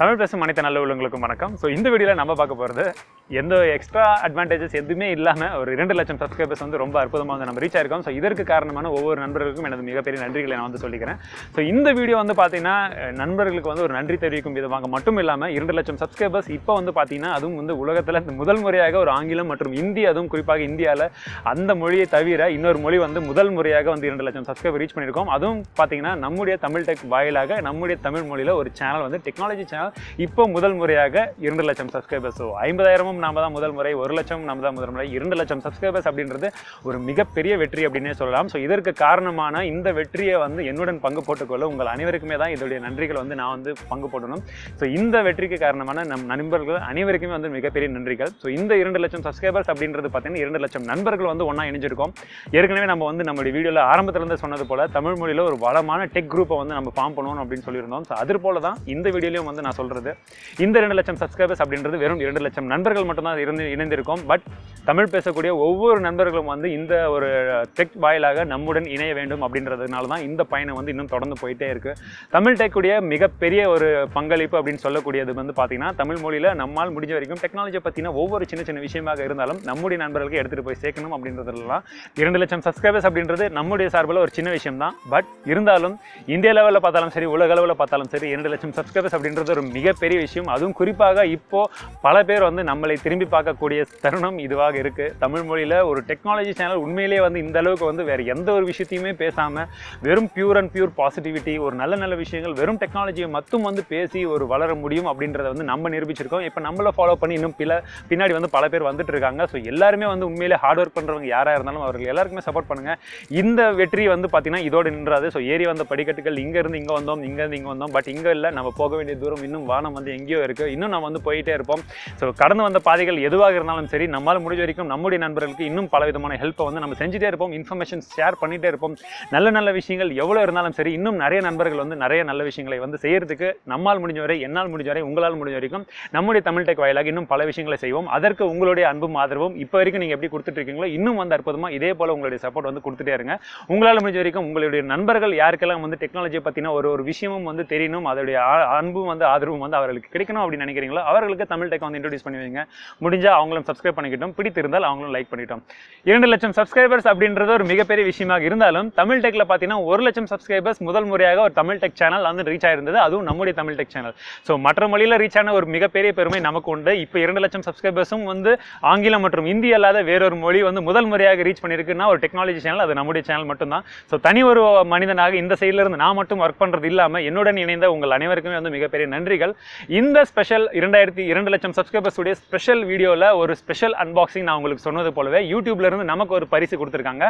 தமிழ் பேசும் அனைத்து நல்ல உள்ளவங்களுக்கும் வணக்கம். ஸோ இந்த வீடியோவில் நம்ம பார்க்க போகிறது எந்த எக்ஸ்ட்ரா அட்வான்டேஜஸ் எதுவுமே இல்லாமல் ஒரு இரண்டு லட்சம் சப்ஸ்கிரைபர்ஸ் வந்து ரொம்ப அற்புதமாக வந்து நம்ம ரீச் ஆயிருக்கோம். ஸோ இதற்கு காரணமான ஒவ்வொரு நண்பர்களுக்கும் எனது மிகப்பெரிய நன்றிகளை நான் வந்து சொல்லிக்கிறேன். ஸோ இந்த வீடியோ வந்து பார்த்தீங்கன்னா நண்பர்களுக்கு வந்து ஒரு நன்றி தெரிவிக்கும் விதமாக மட்டும் இல்லாமல் இரண்டு லட்சம் சப்ஸ்கிரைபர்ஸ் இப்போ வந்து பார்த்தீங்கன்னா அதுவும் வந்து உலகத்தில் இந்த முதல் முறையாக ஒரு ஆங்கிலம் மற்றும் இந்தி அதுவும் குறிப்பாக இந்தியாவில் அந்த மொழியை தவிர இன்னொரு மொழி வந்து முதல் முறையாக வந்து இரண்டு லட்சம் சப்ஸ்கிரைபர் ரீச் பண்ணியிருக்கோம். அதுவும் பார்த்தீங்கன்னா நம்முடைய தமிழ் டெக் வாயிலாக நம்முடைய தமிழ் மொழியில் ஒரு சேனல் வந்து டெக்னாலஜி சேனல் இப்போ முதல் முறையாக இரண்டு லட்சம் சப்ஸ்கிரைபர்ஸ் ஸோ ஐம்பதாயிரமும் நாம தான் முதல் முறை ஒரு லட்சம் நாம தான் முதல் முறை இரண்டு லட்சம் சப்ஸ்கிரைபர்ஸ் அப்படின்றது ஒரு மிகப்பெரிய வெற்றி அப்படின்னே சொல்லலாம். ஸோ இதற்கு காரணமான இந்த வெற்றியை வந்து என்னுடன் பங்கு போட்டுக்கொள்ள உங்கள் அனைவருக்குமே தான் இதோடைய நன்றிகள் வந்து நான் வந்து பங்கு போடணும். ஸோ இந்த வெற்றிக்கு காரணமான நம் நண்பர்கள் அனைவருக்குமே வந்து மிகப்பெரிய நன்றிகள். ஸோ இந்த இரண்டு லட்சம் சப்ஸ்கிரைபர்ஸ் அப்படின்றது பார்த்தீங்கன்னா இரண்டு லட்சம் நண்பர்கள் வந்து ஒன்றா இணைஞ்சிருக்கோம். ஏற்கனவே நம்ம வந்து நம்மளுடைய வீடியோவில் ஆரம்பத்திலேருந்து சொன்னது போல தமிழ் மொழியில் ஒரு வளமான டெக் குரூப்பை வந்து நம்ம ஃபார்ம் பண்ணணும் அப்படின்னு சொல்லியிருந்தோம். ஸோ அது போல தான் இந்த வீடியோலையும் வந்து நான் சொல்கிறது இந்த ரெண்டு லட்சம் சப்ஸ்கிரைபர்ஸ் அப்படின்றது வெறும் இரண்டு லட்சம் நண்பர்கள் மட்டும்தான் இருந்து இணைந்திருக்கோம். பட் தமிழ் பேசக்கூடிய ஒவ்வொரு நண்பர்களும் வந்து இந்த ஒரு டெக் வாயிலாக நம்முடன் இணைய வேண்டும் அப்படின்றதுனால தான் இந்த பயணம் வந்து இன்னும் தொடர்ந்து போயிட்டே இருக்கு. தமிழ் டெக்குடைய மிகப்பெரிய ஒரு பங்களிப்பு அப்படின்னு சொல்லக்கூடியது வந்து பார்த்திங்கன்னா தமிழ் மொழியில் நம்மால் முடிஞ்ச வரைக்கும் டெக்னாலஜி பற்றின ஒவ்வொரு சின்ன சின்ன விஷயமாக இருந்தாலும் நம்முடைய நண்பர்களுக்கு எடுத்துகிட்டு போய் சேர்க்கணும் அப்படின்றதுலாம் இரண்டு லட்சம் சப்ஸ்கிரைபர்ஸ் அப்படின்றது நம்முடைய சார்பில் ஒரு சின்ன விஷயம் தான் பட் இருந்தாலும் இந்திய லெவலில் பார்த்தாலும் சரி உலக அளவில் பார்த்தாலும் சரி இரண்டு லட்சம் சப்ஸ்கிரைபர்ஸ் அப்படின்றது ஒரு மிகப்பெரிய விஷயம். அதுவும் குறிப்பாக இப்போ பல பேர் வந்து நம்மளை திரும்பி பார்க்கக்கூடிய தருணம் இதுவாக இருக்கு. தமிழ் மொழியில் ஒரு டெக்னாலஜி சேனல் உண்மையிலேயே வந்து இந்த அளவுக்கு வந்து வேற எந்த ஒரு விஷயத்தையுமே பேசாம வெறும் பியூர் அண்ட் பியூர் பாசிட்டிவிட்டி ஒரு நல்ல நல்ல விஷயங்கள் வெறும் டெக்னாலஜியை மட்டும் வந்து பேசி ஒரு வளர முடியும் அப்படின்றத வந்து நம்ம நிரூபிச்சிருக்கோம். இப்போ நம்மளை ஃபாலோ பண்ணி இன்னும் பில பின்னாடி வந்து பல பேர் வந்துட்டு இருக்காங்க. ஸோ எல்லாருமே வந்து உண்மையிலே ஹார்ட் ஒர்க் பண்ணுறவங்க யாராக இருந்தாலும் அவர்கள் எல்லாருக்குமே சப்போர்ட் பண்ணுங்க. இந்த வெற்றி வந்து பார்த்தீங்கன்னா இதோட நின்றாது. ஸோ ஏறி வந்த படிக்கட்டுகள் இங்கேருந்து இங்கே வந்தோம் இங்கேருந்து இங்கே வந்தோம். பட் இங்கே இல்லை நம்ம போக வேண்டிய தூரம் இன்னும் வானம் வந்து எங்கேயோ இருக்கு. இன்னும் நம்ம வந்து போயிட்டே இருப்போம். ஸோ கடந்து வந்த பாதைகள் எதுவாக இருந்தாலும் சரி நம்மால் முடிஞ்ச வரைக்கும் நம்முடைய நண்பர்களுக்கு இன்னும் பல விதமான ஹெல்ப்பை வந்து நம்ம செஞ்சுட்டே இருப்போம். இன்ஃபர்மேஷன் ஷேர் பண்ணிட்டே இருப்போம். நல்ல நல்ல விஷயங்கள் எவ்வளோ இருந்தாலும் சரி இன்னும் நிறைய நண்பர்கள் வந்து நிறைய நல்ல விஷயங்களை வந்து செய்யறதுக்கு நம்மால் முடிஞ்ச வரை என்னால் முடிஞ்ச வரை உங்களால் முடிஞ்ச வரைக்கும் நம்முடைய தமிழ் டெக் வாயிலாக இன்னும் பல விஷயங்களை செய்வோம். அதற்கு உங்களுடைய அன்பும் ஆதரவும் இப்போ வரைக்கும் நீங்கள் எப்படி கொடுத்துட்டு இருக்கீங்களோ இன்னும் வந்து அற்புதமாக இதே போல உங்களுடைய சப்போர்ட் வந்து கொடுத்துட்டே இருங்க. உங்களால் முடிஞ்ச வரைக்கும் உங்களுடைய நண்பர்கள் யாருக்கெல்லாம் வந்து டெக்னாலஜியை பற்றின ஒரு ஒரு விஷயமும் வந்து தெரியணும் அதோடைய அன்பும் வந்து ஆதரவும் வந்து அவர்களுக்கு கிடைக்கணும் அப்படின்னு நினைக்கிறீங்களோ அவர்களுக்கு தமிழ் டெக் வந்து இன்ட்ரடியூஸ் பண்ணி வைங்க. முடிஞ்சால் அவங்களும் சப்ஸ்கிரைப் பண்ணிக்கிட்டோம். பிடித்திருந்தால் அவங்களும் லைக் பண்ணிட்டோம் இரண்டு லட்சம் சப்ஸ்கிரைபர்ஸ் அப்படின்றது ஒரு மிகப்பெரிய விஷயமாக இருந்தாலும் தமிழ் டெக்ல பார்த்தீங்கன்னா ஒரு லட்சம் சப்ஸ்கிரைபர்ஸ் முதல் முறையாக ஒரு தமிழ் டெக் சேனல் வந்து ரீச் ஆயிருந்தது. அதுவும் நம்முடைய தமிழ் டெக் சேனல் ஸோ மற்ற மொழியில் ரீச் ஆன ஒரு மிகப்பெரிய பெருமை நமக்கு உண்டு. இப்போ இரண்டு லட்சம் சப்ஸ்கிரைபர்ஸும் வந்து ஆங்கிலம் மற்றும் இந்தி அல்லாத வேறொரு மொழி வந்து முதல் முறையாக ரீச் பண்ணியிருக்குன்னா ஒரு டெக்னாலஜி சேனல் அது நம்முடைய சேனல் மட்டும்தான். ஸோ தனி ஒரு மனிதனாக இந்த சைடுல இருந்து நான் மட்டும் ஒர்க் பண்ணுறது இல்லாமல் என்னுடன் இணைந்த உங்கள் அனைவருக்குமே வந்து மிகப்பெரிய நன்றி. நன்றிகள். இந்த ஸ்பெஷல் இரண்டாயிரத்தி இரண்டு லட்சம் சப்ஸ்கிரைபர்ஸ் உடைய ஸ்பெஷல் வீடியோவில் ஒரு ஸ்பெஷல் அன்பாக்சிங் நான் உங்களுக்கு சொன்னது போலவே யூடியூப்ல இருந்து நமக்கு ஒரு பரிசு கொடுத்துருக்காங்க.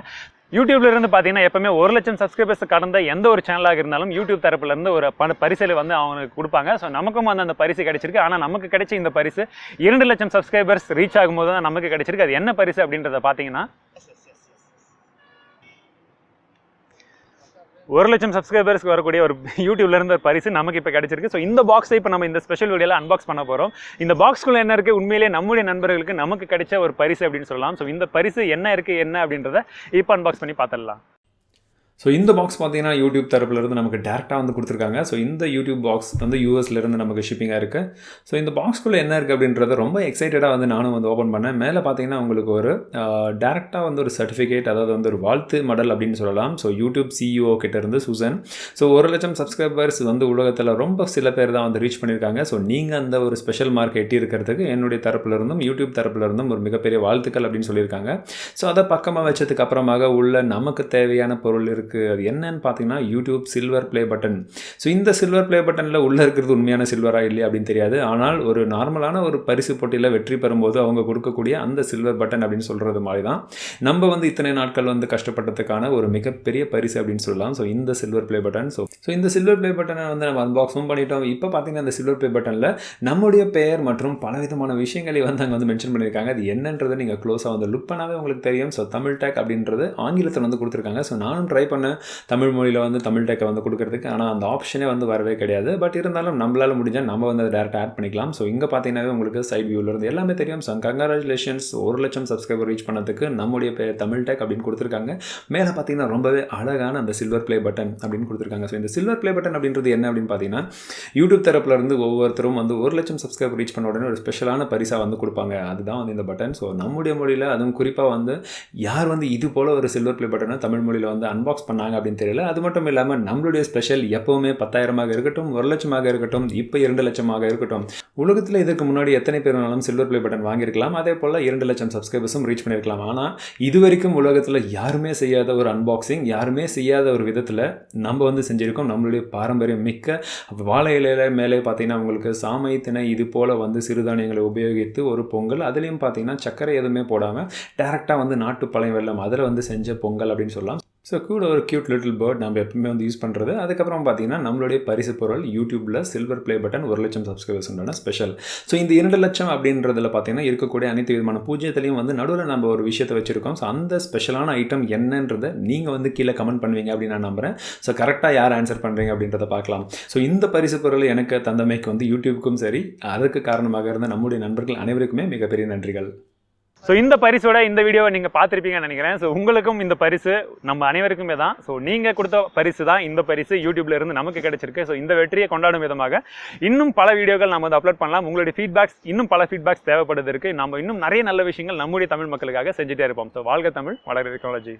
யூடியூப்ல இருந்து பார்த்தீங்கன்னா எப்பவுமே ஒரு லட்சம் சப்ஸ்கிரைபர்ஸ் கடந்த எந்த ஒரு சேனலாக இருந்தாலும் யூடியூப் தரப்புல இருந்து ஒரு பண பரிசில் வந்து அவங்களுக்கு கொடுப்பாங்க. ஸோ நமக்கும் வந்து அந்த பரிசு கிடைச்சிருக்கு. ஆனால் நமக்கு கிடைச்ச இந்த பரிசு இரண்டு லட்சம் சப்ஸ்கிரைபர்ஸ் ரீச் ஆகும்போது தான் நமக்கு கிடைச்சிருக்கு. அது என்ன பரிசு அப்படின்றத பார்த்தீங்கன்னா ஒரு லட்சம் சப்ஸ்கிரைபர்ஸ்க்கு வரக்கூடிய ஒரு யூடியூப்லேருந்து ஒரு பரிசு நமக்கு இப்போ கிடைச்சிருக்கு. ஸோ இந்த பாக்ஸை இப்போ நம்ம இந்த ஸ்பெஷல் வீடியோவில் அன்பாக்ஸ் பண்ண போகிறோம் இந்த பாக்ஸ்குள்ள என்ன இருக்குது உண்மையிலேயே நம்முடைய நண்பர்களுக்கு நமக்கு கிடைச்ச ஒரு பரிசு அப்படின்னு சொல்லலாம். ஸோ இந்த பரிசு என்ன இருக்குது என்ன அப்படின்றத இப்போ அன்பாக்ஸ் பண்ணி பார்த்துடலாம். ஸோ இந்த பாக்ஸ் பார்த்தீங்கன்னா யூடியூப் தரப்புலேருந்து நமக்கு டேரெக்டாக வந்து கொடுத்துருக்காங்க. ஸோ இந்த யூடியூப் பாக்ஸ் வந்து யூஎஸ்லேருந்து நமக்கு ஷிப்பிங்காக இருக்குது ஸோ இந்த பாக்ஸ்குள்ளே என்ன இருக்குது அப்படின்றத ரொம்ப எக்ஸைட்டடாக வந்து நானும் வந்து ஓப்பன் பண்ணேன். மேலே பார்த்தீங்கன்னா உங்களுக்கு ஒரு டேரெக்டாக வந்து ஒரு சர்டிஃபிகேட் அதாவது வந்து ஒரு வாழ்த்து மடல் அப்படின்னு சொல்லலாம். ஸோ யூடியூப் சிஇஓ கிட்டேருந்து சூசன் ஸோ ஒரு லட்சம் சப்ஸ்கிரைபர்ஸ் வந்து உலகத்தில் ரொம்ப சில பேர் தான் வந்து ரீச் பண்ணியிருக்காங்க. ஸோ நீங்கள் அந்த ஒரு ஸ்பெஷல் மார்க் எட்டி இருக்கிறதுக்கு என்னுடைய தரப்புலேருந்தும் யூடியூப் தரப்புலேருந்தும் ஒரு மிகப்பெரிய வாழ்த்துக்கள் அப்படின்னு சொல்லியிருக்காங்க. ஸோ அதை பக்கமாக வச்சதுக்கு அப்புறமாக உள்ள நமக்கு தேவையான பொருள் இருக்குது அது என்னன்னு பார்த்தீங்கன்னா YouTube silver play button so இந்த சில்வர் ப்ளே பட்டனில் உள்ளே இருக்கிறது உண்மையான சில்வரா இல்லையா அப்படின்னு தெரியாது. ஆனால் ஒரு நார்மலான ஒரு பரிசு போட்டியில் வெற்றி பெறும்போது அவங்க கொடுக்கக்கூடிய அந்த சில்வர் பட்டன் அப்படின்னு சொல்கிறது மாதிரி தான் நம்ம வந்து இத்தனை நாட்கள் வந்து கஷ்டப்பட்டதுக்கான ஒரு மிகப்பெரிய பரிசு அப்படின்னு சொல்லலாம். ஸோ இந்த silver play button so so இந்த சில்வர் ப்ளே பட்டனை வந்து நம்ம அன்பாக்ஸும் பண்ணிட்டோம். இப்போ பார்த்தீங்கன்னா அந்த சில்வர் ப்ளே பட்டனில் நம்முடைய பெயர் மற்றும் பலவிதமான விஷயங்களை வந்து அங்கே வந்து மென்ஷன் பண்ணியிருக்காங்க. அது என்னன்றதை நீங்கள் க்ளோஸாக வந்து லுக் பண்ணாவே உங்களுக்கு தெரியும். ஸோ தமிழ் டேக் அப்படின்றது ஆங்கிலத்தில் வந்து கொடுத்துருக்காங்க. ஸோ நானும் ட்ரை பண்ண ஒன்று தமிழ் மொழியில் வந்து தமிழ் டெக்கை வந்து கொடுக்கறதுக்கு. ஆனால் அந்த ஆப்ஷனே வந்து வரவே கிடையாது. பட் இருந்தாலும் நம்மளால் முடிஞ்சால் நம்ம வந்து அதை டேரெக்டாக ஆட் பண்ணிக்கலாம். ஸோ இங்கே பார்த்தீங்கன்னாவே உங்களுக்கு சைட் வியூவில் இருந்து எல்லாமே தெரியும். ஸோ கங்க்ராச்சுலேஷன்ஸ் ஒரு லட்சம் சப்ஸ்கிரைபர் ரீச் பண்ணதுக்கு நம்முடைய பேர் தமிழ் டெக் அப்படின்னு கொடுத்துருக்காங்க. மேலே பார்த்தீங்கன்னா ரொம்பவே அழகான அந்த சில்வர் ப்ளே பட்டன் அப்படின்னு கொடுத்துருக்காங்க. ஸோ இந்த சில்வர் ப்ளே பட்டன் அப்படின்றது என்ன அப்படின்னு பார்த்தீங்கன்னா யூடியூப் தரப்பில் இருந்து ஒவ்வொருத்தரும் வந்து ஒரு லட்சம் சப்ஸ்கிரைபர் ரீச் பண்ண உடனே ஒரு ஸ்பெஷலான பரிசாக வந்து கொடுப்பாங்க. அதுதான் வந்து இந்த பட்டன் ஸோ நம்முடைய மொழியில் அதுவும் குறிப்பாக வந்து யார் வந்து இது போல் ஒரு சில்வர் ப்ளே பட்டனை தமிழ் மொழியில் வந்து அன்பாக்ஸ் பண்ணாங்க அப்படின்னு தெரியல. அது மட்டும் இல்லாமல் நம்மளுடைய ஸ்பெஷல் எப்போவுமே பத்தாயிரமாக இருக்கட்டும் ஒரு லட்சமாக இருக்கட்டும் இப்போ இரண்டு லட்சமாக இருக்கட்டும். உலகத்தில் இதற்கு முன்னாடி எத்தனை பேர் வேணாலும் சில்வர் ப்ளே பட்டன் வாங்கியிருக்கலாம். அதே போல் இரண்டு லட்சம் சப்ஸ்கிரைபர்ஸும் ரீச் பண்ணியிருக்கலாம். ஆனால் இது வரைக்கும் உலகத்தில் யாருமே செய்யாத ஒரு அன்பாக்சிங் யாருமே செய்யாத ஒரு விதத்தில் நம்ம வந்து செஞ்சுருக்கோம். நம்மளுடைய பாரம்பரியம் மிக்க வாழை இலையில மேலே பார்த்தீங்கன்னா உங்களுக்கு சாமை இது போல் வந்து சிறுதானியங்களை உபயோகித்து ஒரு பொங்கல் அதுலேயும் பார்த்தீங்கன்னா சர்க்கரை எதுவுமே போடாமல் டேரெக்டாக வந்து நாட்டு பழைய வெள்ளம் அதில் வந்து செஞ்ச பொங்கல் அப்படின்னு சொல்லலாம். ஸோ கூட ஒரு க்யூட் லிட்டில் பேர்ட் நம்ம எப்பவுமே வந்து யூஸ் பண்ணுறது அதுக்கப்புறம் பார்த்தீங்கன்னா நம்மளுடைய பரிசு பொருள் யூடியூப்பில் சில்வர் ப்ளே பட்டன் ஒரு லட்சம் சப்ஸ்கிரைபர்ஸ் உண்டான ஸ்பெஷல் ஸோ இந்த இரண்டு லட்சம் அப்படின்றதுல பார்த்தீங்கன்னா இருக்கக்கூடிய அனைத்து விதமான பூஜ்ஜியத்துலையும் வந்து நடுவில் நம்ம ஒரு விஷயத்தை வச்சுருக்கோம். ஸோ அந்த ஸ்பெஷலான ஐட்டம் என்னன்றதை நீங்கள் வந்து கீழே கமெண்ட் பண்ணுவீங்க அப்படின்னு நான் நம்புகிறேன் ஸோ கரெக்டாக யார் ஆன்சர் பண்ணுறீங்க அப்படின்றத பார்க்கலாம். ஸோ இந்த பரிசு பொருள் எனக்கு தந்தமைக்கு வந்து யூடியூப்புக்கும் சரி அதுக்கு காரணமாக இருந்த நம்முடைய நண்பர்கள் அனைவருக்குமே மிகப்பெரிய நன்றிகள். ஸோ இந்த பரிசோட இந்த வீடியோவை நீங்கள் பார்த்துருப்பீங்கன்னு நினைக்கிறேன். ஸோ உங்களுக்கும் இந்த பரிசு நம்ம அனைவருக்குமே தான். ஸோ நீங்கள் கொடுத்த பரிசு தான் இந்த பரிசு. யூடியூப்ல இருந்து நமக்கு கிடைச்சிருக்கு. ஸோ இந்த வெற்றியை கொண்டாடும் விதமாக இன்னும் பல வீடியோக்கள் நம்ம வந்து அப்லோட் பண்ணலாம். உங்களுடைய ஃபீட்பேக்ஸ் இன்னும் பல ஃபீட்பேக்ஸ் தேவைப்படுது இருக்கு. நம்ம இன்னும் நிறைய நல்ல விஷயங்கள் நம்முடைய தமிழ் மக்களுக்காக செஞ்சுட்டே இருப்போம். ஸோ வாழ்க தமிழ் வளர டெக்னாலஜி